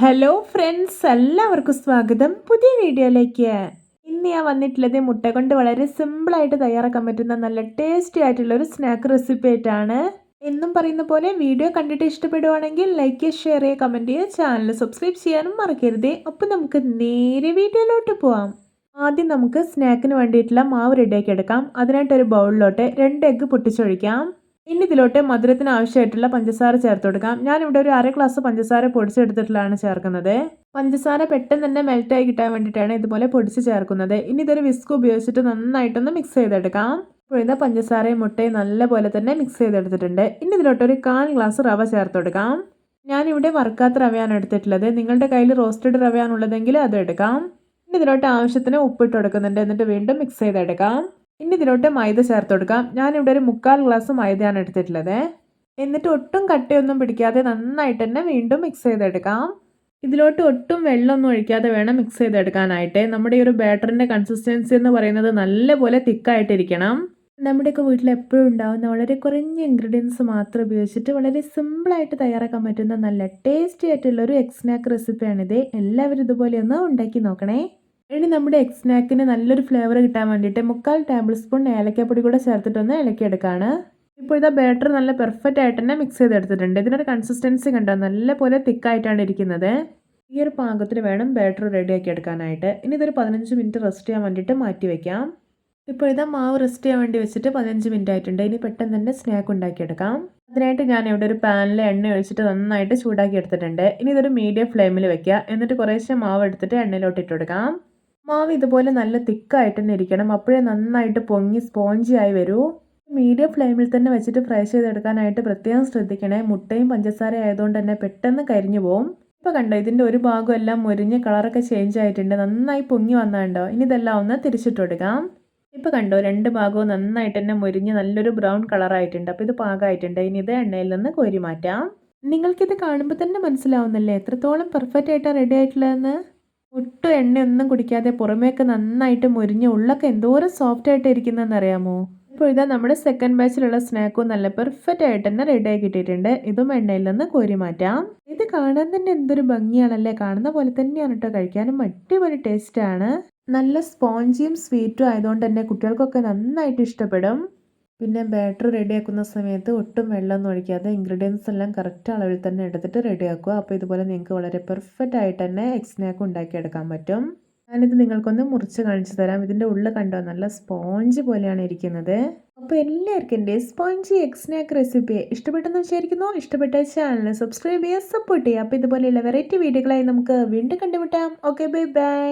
Hello friends എല്ലാവർക്കും സ്വാഗതം. പുതിയ വീഡിയോയിലേക്ക്. ഇന്ന് ഞാൻ വന്നിട്ടുള്ളത് മുട്ട കൊണ്ട് വളരെ സിമ്പിളായിട്ട് തയ്യാറാക്കാൻ പറ്റുന്ന നല്ല ടേസ്റ്റി ആയിട്ടുള്ള ഒരു സ്നാക്ക് റെസിപ്പി ആയിട്ടാണ്. എന്നും പറയുന്ന പോലെ വീഡിയോ കണ്ടിട്ട് ഇഷ്ടപ്പെടുവാണെങ്കിൽ ലൈക്ക് ഷെയർ ചെയ്യുക കമന്റ് ചെയ്യുക ചാനൽ സബ്സ്ക്രൈബ് ചെയ്യാനും മറക്കരുത്. അപ്പോൾ നമുക്ക് നേരെ വീഡിയോയിലോട്ട് പോവാം. ആദ്യം നമുക്ക് സ്നാക്കിന് വേണ്ടിയിട്ടുള്ള മാവ് റെഡിയാക്കി എടുക്കാം. അതിനായിട്ടൊരു ബൗളിലോട്ട് രണ്ട് എഗ്ഗ് പൊട്ടിച്ചൊഴിക്കാം. ഇനി ഇതിലോട്ട് മധുരത്തിന് ആവശ്യമായിട്ടുള്ള പഞ്ചസാര ചേർത്ത് കൊടുക്കാം. ഞാനിവിടെ ഒരു അര ഗ്ലാസ് പഞ്ചസാര പൊടിച്ചെടുത്തിട്ടുള്ളതാണ് ചേർക്കുന്നത്. പഞ്ചസാര പെട്ടെന്ന് തന്നെ മെൽറ്റായി കിട്ടാൻ വേണ്ടിയിട്ടാണ് ഇതുപോലെ പൊടിച്ച് ചേർക്കുന്നത്. ഇനി ഇതൊരു വിസ്ക് ഉപയോഗിച്ചിട്ട് നന്നായിട്ടൊന്ന് മിക്സ് ചെയ്തെടുക്കാം. പുഴുന്ന പഞ്ചസാരയും മുട്ടയും നല്ലപോലെ തന്നെ മിക്സ് ചെയ്തെടുത്തിട്ടുണ്ട്. ഇനി ഇതിലോട്ട് ഒരു കാൽ ഗ്ലാസ് റവ ചേർത്ത് കൊടുക്കാം. ഞാനിവിടെ വറുക്കാത്ത റവയാണ് എടുത്തിട്ടുള്ളത്. നിങ്ങളുടെ കയ്യിൽ റോസ്റ്റഡ് റവയാണുള്ളതെങ്കിൽ അത് എടുക്കാം. ഇനി ഇതിലോട്ട് ആവശ്യത്തിന് ഉപ്പിട്ട് കൊടുക്കുന്നുണ്ട്. എന്നിട്ട് വീണ്ടും മിക്സ് ചെയ്തെടുക്കാം. ഇനി ഇതിലോട്ട് മൈദ ചേർത്ത് കൊടുക്കാം. ഞാനിവിടെ ഒരു മുക്കാൽ ഗ്ലാസ് മൈദയാണ് എടുത്തിട്ടുള്ളത്. എന്നിട്ട് ഒട്ടും കട്ടയൊന്നും പിടിക്കാതെ നന്നായിട്ട് തന്നെ വീണ്ടും മിക്സ് ചെയ്തെടുക്കാം. ഇതിലോട്ട് ഒട്ടും വെള്ളമൊന്നും ഒഴിക്കാതെ വേണം മിക്സ് ചെയ്തെടുക്കാനായിട്ട്. നമ്മുടെ ഈ ഒരു ബാറ്ററിന്റെ കൺസിസ്റ്റൻസി എന്ന് പറയുന്നത് നല്ലപോലെ തിക്കായിട്ടിരിക്കണം. നമ്മുടെയൊക്കെ വീട്ടിൽ എപ്പോഴും ഉണ്ടാകുന്ന വളരെ കുറഞ്ഞ ഇൻഗ്രീഡിയൻസ് മാത്രം ഉപയോഗിച്ചിട്ട് വളരെ സിമ്പിളായിട്ട് തയ്യാറാക്കാൻ പറ്റുന്ന നല്ല ടേസ്റ്റി ആയിട്ടുള്ളൊരു എഗ് സ്നാക്ക് റെസിപ്പിയാണിത് എല്ലാവരും ഇതുപോലെ ഒന്ന് ഉണ്ടാക്കി നോക്കണേ. ഇനി നമ്മുടെ എഗ് സ്നാക്കിന് നല്ലൊരു ഫ്ലേവർ കിട്ടാൻ വേണ്ടിയിട്ട് മുക്കാൽ ടേബിൾ സ്പൂൺ ഏലക്കപ്പൊടി കൂടെ ചേർത്തിട്ടൊന്ന് ഇളക്കിയെടുക്കുകയാണ് ഇപ്പോൾ ഇതാ ബാറ്റർ നല്ല പെർഫെക്റ്റ് ആയിട്ട് തന്നെ മിക്സ് ചെയ്തെടുത്തിട്ടുണ്ട്. ഇതിനൊരു കൺസിസ്റ്റൻസി കണ്ടോ? നല്ല പോലെ തിക്കായിട്ടാണ് ഇരിക്കുന്നത്. ഈ ഒരു പാകത്തിന് വേണം ബാറ്റർ റെഡിയാക്കി എടുക്കാനായിട്ട്. ഇനി ഇതൊരു പതിനഞ്ച് മിനിറ്റ് റെസ്റ്റ് ചെയ്യാൻ വേണ്ടിയിട്ട് മാറ്റി വയ്ക്കാം ഇപ്പോൾ ഇതാ മാവ് റെസ്റ്റ് ചെയ്യാൻ വേണ്ടി വെച്ചിട്ട് പതിനഞ്ച് മിനിറ്റ് ആയിട്ടുണ്ട്. ഇനി പെട്ടെന്ന് തന്നെ സ്നാക്ക് ഉണ്ടാക്കിയെടുക്കാം. അതിനായിട്ട് ഞാൻ ഇവിടെ ഒരു പാനിൽ എണ്ണ ഒഴിച്ചിട്ട് നന്നായിട്ട് ചൂടാക്കി എടുത്തിട്ടുണ്ട്. ഇനി ഇതൊരു മീഡിയം ഫ്ലെയിമിൽ വെക്കുക. എന്നിട്ട് കുറേശ്ശെ മാവ് എടുത്തിട്ട് എണ്ണയിലോട്ട് ഇട്ട് കൊടുക്കാം മാവ് ഇതുപോലെ നല്ല തിക്കായിട്ട് തന്നെ ഇരിക്കണം. അപ്പോഴേ നന്നായിട്ട് പൊങ്ങി സ്പോഞ്ചി ആയി വരൂ. മീഡിയം ഫ്ലെയിമിൽ തന്നെ വെച്ചിട്ട് ഫ്രൈ ചെയ്തെടുക്കാനായിട്ട് പ്രത്യേകം ശ്രദ്ധിക്കണേ. മുട്ടയും പഞ്ചസാര ആയതുകൊണ്ട് തന്നെ പെട്ടെന്ന് കരിഞ്ഞു പോകും ഇപ്പോൾ കണ്ടോ ഇതിന്റെ ഒരു ഭാഗം എല്ലാം മുരിഞ്ഞ് കളറൊക്കെ ചേഞ്ച് ആയിട്ടുണ്ട്. നന്നായി പൊങ്ങി വന്നാണ്ടോ ഇനി ഇതെല്ലാം ഒന്ന് തിരിച്ചിട്ട് കൊടുക്കാം ഇപ്പോൾ കണ്ടോ രണ്ട് ഭാഗവും നന്നായിട്ട് തന്നെ മുരിഞ്ഞ് നല്ലൊരു ബ്രൗൺ കളറായിട്ടുണ്ട് അപ്പോൾ ഇത് പാകമായിട്ടുണ്ട് ഇനി ഇത് എണ്ണയിൽ നിന്ന് കോരി മാറ്റാം. നിങ്ങൾക്കിത് കാണുമ്പോൾ തന്നെ മനസ്സിലാവുന്നല്ലേ? എത്രത്തോളം പെർഫെക്റ്റ് ആയിട്ടാണ് റെഡി ആയിട്ടുള്ളതെന്ന്? ഒട്ടും എണ്ണയൊന്നും കുടിക്കാതെ പുറമേക്ക് നന്നായിട്ട് മുരിഞ്ഞ് ഉള്ളൊക്കെ എന്തോരം സോഫ്റ്റ് ആയിട്ട് ഇരിക്കുന്നതെന്ന് അറിയാമോ? ഇപ്പോൾ ഇതാ നമ്മുടെ സെക്കൻഡ് ബാച്ചിലുള്ള സ്നാക്കും നല്ല പെർഫെക്റ്റ് ആയിട്ട് തന്നെ റെഡി ആയി കിട്ടിയിട്ടുണ്ട്. ഇതും എണ്ണയിൽ നിന്ന് കോരി മാറ്റാം. ഇത് കാണാൻ തന്നെ എന്തൊരു ഭംഗിയാണല്ലേ? കാണുന്ന പോലെ തന്നെയാണ് കേട്ടോ. കഴിക്കാനും അടിപൊളി ടേസ്റ്റ് ആണ്. നല്ല സ്പോഞ്ചിയും സ്വീറ്റും ആയതുകൊണ്ട് തന്നെ കുട്ടികൾക്കൊക്കെ നന്നായിട്ട് ഇഷ്ടപ്പെടും. പിന്നെ ബാറ്റർ റെഡിയാക്കുന്ന സമയത്ത് ഒട്ടും വെള്ളമൊന്നും ഒഴിക്കാതെ ഇൻഗ്രീഡിയൻസ് എല്ലാം കറക്റ്റ് അളവിൽ തന്നെ എടുത്തിട്ട് റെഡിയാക്കുക. അപ്പോൾ ഇതുപോലെ നിങ്ങൾക്ക് വളരെ പെർഫെക്റ്റ് ആയിട്ട് തന്നെ എഗ് സ്നാക്ക് ഉണ്ടാക്കിയെടുക്കാൻ പറ്റും. ഞാനിത് നിങ്ങൾക്കൊന്ന് മുറിച്ച് കാണിച്ചു തരാം. ഇതിന്റെ ഉള്ളിൽ കണ്ടോ? നല്ല സ്പോഞ്ച് പോലെയാണ് ഇരിക്കുന്നത്. അപ്പോൾ എല്ലാവർക്കും എന്റെ സ്പോഞ്ച് എഗ് സ്നാക്ക് റെസിപ്പി ഇഷ്ടപ്പെട്ടെന്ന് വിചാരിക്കുന്നു. ഇഷ്ടപ്പെട്ട ചാനൽ സബ്സ്ക്രൈബ് ചെയ്യുക സപ്പോർട്ട് ചെയ്യുക. അപ്പോൾ ഇതുപോലെയുള്ള വെറൈറ്റി വീഡിയോകളായി നമുക്ക് വീണ്ടും കണ്ടുമുട്ടാം. Okay bye bye